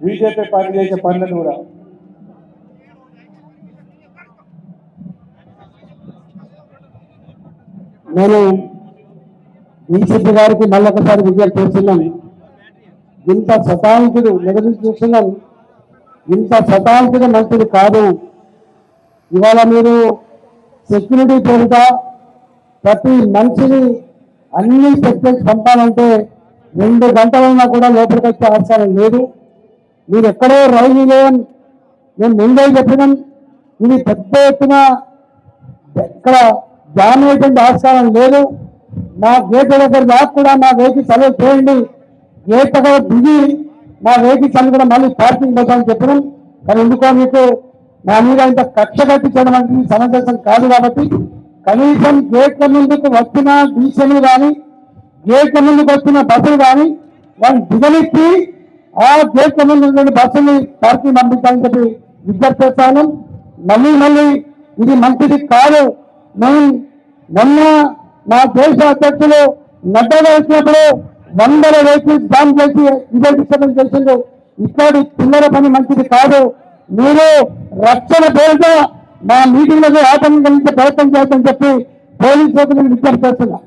BJP party చేసే పనులను కూడా. నేను బీజేపీ గారికి మళ్ళొకసారి విజ్ఞప్తి చేస్తున్నాను. ఇంత శతాంకుడు నెగటివ్ చూస్తున్నాను. ఇంత శతాంకుడు మంచిది కాదు. ఇవాళ మీరు సెక్యూరిటీ పేరుట ప్రతి మనిషిని అన్ని సెక్యూరిటీ పంపాలంటే రెండు గంటలైనా కూడా లోపలికి వచ్చే అవసరం లేదు. మీరు ఎక్కడో రైలు లేవని నేను ముందే చెప్పినాం ఇది పెద్ద ఎత్తున ఇక్కడ జామ్ అయ్యేటువంటి ఆస్కారం లేదు. మా గేట్ దగ్గర దాకా కూడా మా వేకి చదువు చేయండి గేట్ దగ్గర దిగి మా వెహికల్స్ చదువు కూడా మళ్ళీ పార్కింగ్ పెట్టాలని చెప్పినాం కానీ ఎందుకో మీకు మా మీద ఇంత కక్ష కట్టించడం అనేది సమంజసం కాదు కాబట్టి కనీసం గేట్ల ముందుకు వచ్చిన డీసీలు కానీ గేట్ల ముందుకు వచ్చిన బస్సులు కానీ వాళ్ళు దిగలిచ్చి ఆ గేట్ల ఉన్నటువంటి బస్సుని పార్కింగ్ పంపించాలని చెప్పి విజ్ఞప్తి చేస్తాను. మళ్ళీ మళ్ళీ ఇది మంచిది కాదు. మేము మొన్న మా దేశ అధ్యక్షులు నడ్డా వచ్చినప్పుడు వందల వెహికల్స్ బ్యాన్ చేసి ఇదే డిస్టర్బెన్స్ చేసిండు ఇట్లాంటి చిల్లర పని మంచిది కాదు. మీరు రక్షణ పేరుతో మా మీటింగ్లకు ఆటంకం కలిగించే ప్రయత్నం చేస్తామని చెప్పి పోలీసులకు నేను విజ్ఞప్తి చేస్తున్నా.